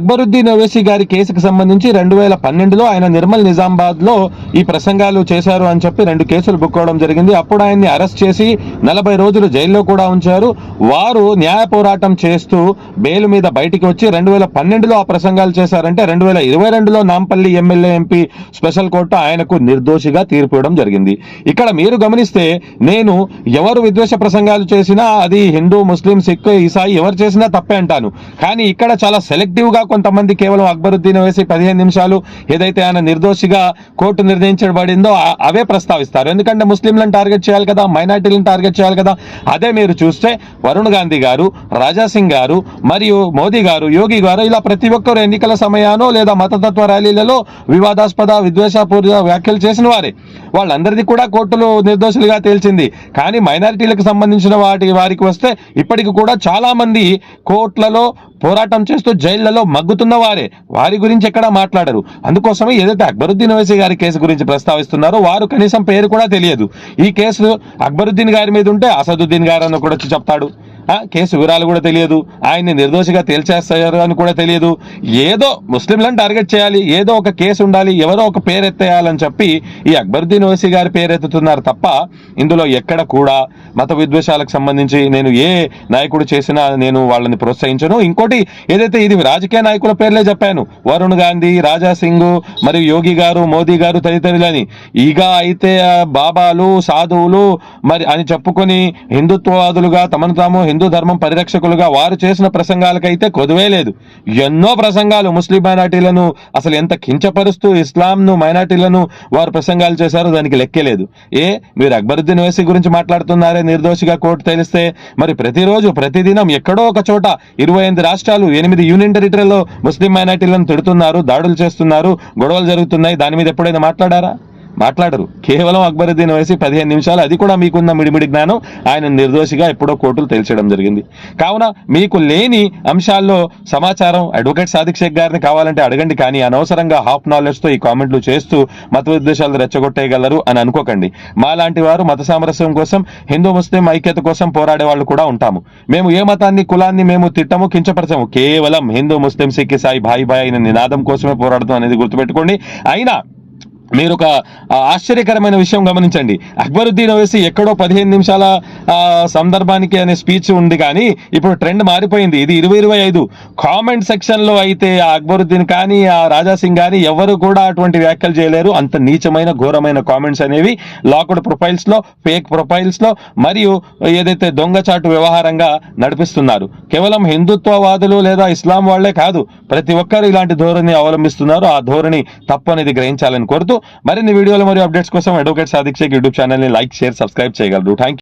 అక్బరుద్దీన్ ఓవైసీ గారి కేసుకు సంబంధించి రెండు వేల పన్నెండులో ఆయన నిర్మల్ నిజామాబాద్లో ఈ ప్రసంగాలు చేశారు అని చెప్పి రెండు కేసులు బుక్కోవడం జరిగింది. అప్పుడు ఆయన్ని అరెస్ట్ చేసి నలభై రోజులు జైల్లో కూడా ఉంచారు. వారు న్యాయ పోరాటం చేస్తూ బెయిల్ మీద బయటికి వచ్చి రెండు వేల పన్నెండులో ఆ ప్రసంగాలు చేశారంటే రెండు వేల ఇరవై రెండులో Nampally MLA MP special court ఆయనకు నిర్దోషిగా తీర్పు ఇవ్వడం జరిగింది. ఇక్కడ మీరు గమనిస్తే నేను ఎవరు విద్వేష ప్రసంగాలు చేసినా అది హిందూ ముస్లిం సిక్ ఈసాయి ఎవరు చేసినా తప్పే అంటాను. కానీ ఇక్కడ చాలా సెలెక్టివ్గా కొంతమంది కేవలం అక్బరుద్దీన్ వేసి పదిహేను నిమిషాలు ఏదైతే ఆయన నిర్దోషిగా కోర్టు నిర్ణయించబడిందో అవే ప్రస్తావిస్తారు. ఎందుకంటే ముస్లింలను టార్గెట్ చేయాలి కదా మైనార్టీలను టార్గెట్ చేయాలి కదా. అదే మీరు చూస్తే వరుణ్ గాంధీ గారు రాజాసింగ్ గారు మరియు మోదీ గారు యోగి గారు ఇలా ప్రతి ఒక్కరు ఎన్నికల సమయానో లేదా మతతత్వ ర్యాలీలలో వివాదాస్పద విద్వేషపూరిత వ్యాఖ్యలు చేసిన వారే. వాళ్ళందరిది కూడా కోర్టులు నిర్దోషులుగా తేల్చింది. కానీ మైనారిటీలకు సంబంధించిన వాటి వారికి వస్తే ఇప్పటికి కూడా చాలామంది కోర్టులలో పోరాటం చేస్తూ జైళ్ళలో మగ్గుతున్న వారే. వారి గురించి ఎక్కడా మాట్లాడరు. అందుకోసమే ఏదైతే అక్బరుద్దీన్ ఓవైసీ గారి కేసు గురించి ప్రస్తావిస్తున్నారో వారు కనీసం పేరు కూడా తెలియదు. ఈ కేసు అక్బరుద్దీన్ గారి మీద ఉంటే అసదుద్దీన్ గారు అని కూడా వచ్చి చెప్తాడు. కేసు వివరాలు కూడా తెలియదు. ఆయన్ని నిర్దోషిగా తేల్చేస్తారు అని కూడా తెలియదు. ఏదో ముస్లింలను టార్గెట్ చేయాలి ఏదో ఒక కేసు ఉండాలి ఎవరో ఒక పేరు ఎత్తేయాలని చెప్పి ఈ అక్బరుద్దీన్ ఓసీ గారి పేరెత్తుతున్నారు తప్ప ఇందులో ఎక్కడ కూడా మత విద్వేషాలకు సంబంధించి నేను ఏ నాయకుడు చేసినా నేను వాళ్ళని ప్రోత్సహించను. ఇంకోటి ఏదైతే ఇది రాజకీయ నాయకుల పేర్లే చెప్పాను వరుణ్ గాంధీ రాజా సింగ్ మరియు యోగి గారు మోదీ గారు తదితరులని. ఇక అయితే బాబాలు సాధువులు మరి అని చెప్పుకొని హిందుత్వవాదులుగా తమను తాము హిందూ హిందూ ధర్మం పరిరక్షకులుగా వారు చేసిన ప్రసంగాలకైతే కొదువే లేదు. ఎన్నో ప్రసంగాలు ముస్లిం మైనార్టీలను అసలు ఎంత కించపరుస్తూ ఇస్లాంను మైనార్టీలను వారు ప్రసంగాలు చేశారో దానికి లెక్కే లేదు. ఏ మీరు అక్బరుద్దీన్ వేసి గురించి మాట్లాడుతున్నారే నిర్దోషిగా కోర్టు తెలిస్తే మరి ప్రతిరోజు ప్రతిదినం ఎక్కడో ఒక చోట ఇరవై ఎనిమిది రాష్ట్రాలు ఎనిమిది యూనియన్ టెరిటరీలో ముస్లిం మైనార్టీలను తిడుతున్నారు దాడులు చేస్తున్నారు గొడవలు జరుగుతున్నాయి. దాని మీద ఎప్పుడైనా మాట్లాడారా? మాట్లాడరు. కేవలం అక్బరుద్దీన్ వేసి పదిహేను నిమిషాలు అది కూడా మీకున్న మిడిమిడి జ్ఞానం ఆయన నిర్దోషిగా ఎప్పుడో కోర్టులు తేల్చడం జరిగింది. కావున మీకు లేని అంశాల్లో సమాచారం అడ్వకేట్ సాదిక్ షేక్ గారిని కావాలంటే అడగండి కానీ అనవసరంగా హాఫ్ నాలెడ్జ్తో ఈ కామెంట్లు చేస్తూ మత ఉద్దేశాలు రెచ్చగొట్టేయగలరు అని అనుకోకండి. మాలాంటి వారు మత సామరస్యం కోసం హిందూ ముస్లిం ఐక్యత కోసం పోరాడే వాళ్ళు కూడా ఉంటాము. మేము ఏ మతాన్ని కులాన్ని మేము తిట్టము కించపరచము. కేవలం హిందూ ముస్లిం సిక్ సాయి భాయి భాయ్ అనే నినాదం కోసమే పోరాడతాం అనేది గుర్తుపెట్టుకోండి. అయినా మీరు ఒక ఆశ్చర్యకరమైన విషయం గమనించండి. అక్బరుద్దీన్ ఓవైసీ ఎక్కడో పదిహేను నిమిషాల సందర్భానికి అనే స్పీచ్ ఉంది కానీ ఇప్పుడు ట్రెండ్ మారిపోయింది. ఇది ఇరవై ఇరవై ఐదు. కామెంట్ సెక్షన్లో అయితే ఆ అక్బరుద్దీన్ కానీ ఆ రాజాసింగ్ కానీ ఎవరు కూడా అటువంటి వ్యాఖ్యలు చేయలేరు. అంత నీచమైన ఘోరమైన కామెంట్స్ అనేవి లాక్డ్ ప్రొఫైల్స్లో ఫేక్ ప్రొఫైల్స్లో మరియు ఏదైతే దొంగచాటు వ్యవహారంగా నడిపిస్తున్నారు. కేవలం హిందుత్వవాదులు లేదా ఇస్లాం వాళ్ళే కాదు ప్రతి ఒక్కరు ఇలాంటి ధోరణి అవలంబిస్తున్నారు. ఆ ధోరణి తప్పు అనేది గ్రహించాలని కోరుతూ మరిన్ని వీడియోలు మరియు అప్డేట్స్ కోసం advocate Sadiq Sheikh YouTube channel ని లైక్ షేర్ సబ్స్క్రైబ్ చేయగలరు థ్యాంక్